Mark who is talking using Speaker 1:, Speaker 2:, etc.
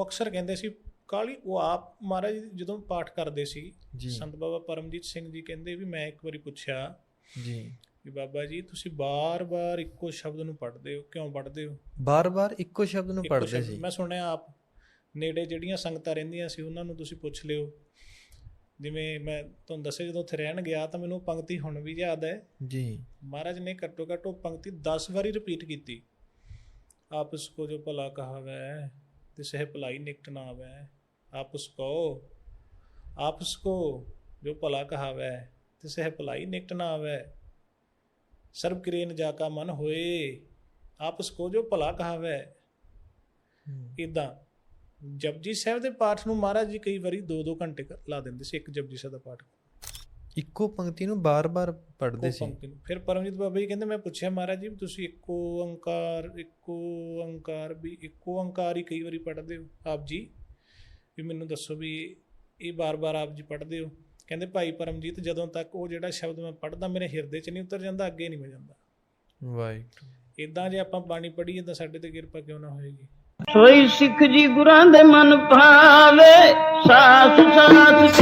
Speaker 1: ਉਹ ਅਕਸਰ ਕਹਿੰਦੇ ਸੀ ਕਾਲੀ ਉਹ ਆਪ ਮਹਾਰਾਜ ਜਦੋਂ ਪਾਠ ਕਰਦੇ ਸੀ ਸੰਤ ਬਾਬਾ ਪਰਮਜੀਤ ਸਿੰਘ ਜੀ ਕਹਿੰਦੇ ਵੀ ਮੈਂ ਇੱਕ ਵਾਰੀ ਪੁੱਛਿਆ
Speaker 2: ਜੀ।
Speaker 1: ਵੀ ਬਾਬਾ ਜੀ ਤੁਸੀਂ ਬਾਰ-ਬਾਰ ਇੱਕੋ ਸ਼ਬਦ ਨੂੰ ਪੜ੍ਹਦੇ ਹੋ ਕਿਉਂ ਪੜ੍ਹਦੇ ਹੋ?
Speaker 2: ਬਾਰ-ਬਾਰ ਇੱਕੋ ਸ਼ਬਦ ਨੂੰ ਪੜ੍ਹਦੇ ਸੀ।
Speaker 1: ਮੈਂ ਸੁਣਿਆ ਆਪ ਨੇੜੇ ਜਿਹੜੀਆਂ ਸੰਗਤਾਂ ਰਹਿੰਦੀਆਂ ਸੀ ਉਹਨਾਂ ਨੂੰ ਤੁਸੀਂ ਪੁੱਛ ਲਿਓ। ਜਿਵੇਂ ਮੈਂ ਤੁਹਾਨੂੰ ਦੱਸਿਆ ਜਦੋਂ ਉੱਥੇ ਰਹਿਣ ਗਿਆ ਤਾਂ ਮੈਨੂੰ ਪੰਕਤੀ ਹੁਣ ਵੀ ਯਾਦ ਹੈ।
Speaker 2: ਜੀ।
Speaker 1: ਮਹਾਰਾਜ ਨੇ ਘੱਟੋ ਘੱਟ ਉਹ ਪੰਕਤੀ 10 ਵਾਰੀ ਰਿਪੀਟ ਕੀਤੀ। ਆਪਸ ਕੋ ਜੋ ਭਲਾ ਕਹਾਵੈ ਤਿਸ ਹੈ ਭਲਾਈ ਨਿਕਟ ਨਾ ਆਵੈ ਆਪਸ ਕੋ ਆਪਸ ਕੋ ਜੋ ਭਲਾ ਕਹਾਵੈ ਤਿਸ ਹੈ ਭਲਾਈ ਨਿਕਟ ਨਾ ਆਵੈ ਸਰਬ ਕਿਰੇਨ ਜਾ ਕਾ ਮਨ ਹੋਏ ਆਪਸ ਕੋ ਜੋ ਭਲਾ ਕਹਾਵੈ। ਇਦਾਂ ਜਪਜੀ ਸਾਹਿਬ ਦੇ ਪਾਠ ਨੂੰ ਮਹਾਰਾਜ ਜੀ ਕਈ ਵਾਰੀ 2-2 ਘੰਟੇ ਲਾ ਦਿੰਦੇ ਸੀ ਇੱਕ ਜਪਜੀ ਸਾਹਿਬ ਦਾ ਪਾਠ।
Speaker 2: ਇੱਕੋ ਪੰਕਤੀ ਨੂੰ ਬਾਰ-ਬਾਰ ਪੜ੍ਹਦੇ ਸੀ।
Speaker 1: ਫਿਰ ਪਰਮਜੀਤ ਬਾਬਾ ਜੀ ਕਹਿੰਦੇ ਮੈਂ ਪੁੱਛਿਆ ਮਹਾਰਾਜ ਜੀ ਤੁਸੀਂ ਇੱਕੋ ਓੰਕਾਰ ਇੱਕੋ ਓੰਕਾਰ ਵੀ ਇੱਕੋ ਓੰਕਾਰ ਹੀ ਕਈ ਵਾਰੀ ਪੜ੍ਹਦੇ ਹੋ? ਆਪ ਜੀ ਵੀ ਮੈਨੂੰ ਦੱਸੋ ਵੀ ਇਹ ਬਾਰ-ਬਾਰ ਆਪ ਜੀ ਪੜ੍ਹਦੇ ਹੋ? ਕਹਿੰਦੇ ਭਾਈ ਪਰਮਜੀਤ ਜਦੋਂ ਤੱਕ ਉਹ ਜਿਹੜਾ ਸ਼ਬਦ ਮੈਂ ਪੜ੍ਹਦਾ ਮੇਰੇ ਹਿਰਦੇ 'ਚ ਨਹੀਂ ਉਤਰ ਜਾਂਦਾ ਅੱਗੇ ਨਹੀਂ ਮੈਂ ਜਾਂਦਾ।
Speaker 2: ਵਾਹਿਗੁਰੂ
Speaker 1: ਇਦਾਂ ਜੇ ਆਪਾਂ ਬਾਣੀ ਪੜ੍ਹੀਏ ਤਾਂ ਸਾਡੇ ਤੇ ਕਿਰਪਾ ਕਿਉਂ ਨਾ ਹੋਏਗੀ?
Speaker 3: ਸੋਈ ਸਿੱਖ ਜੀ ਗੁਰਾਂ ਦੇ ਮਨ ਭਾਵੇ ਸਾਥ ਸਾਥ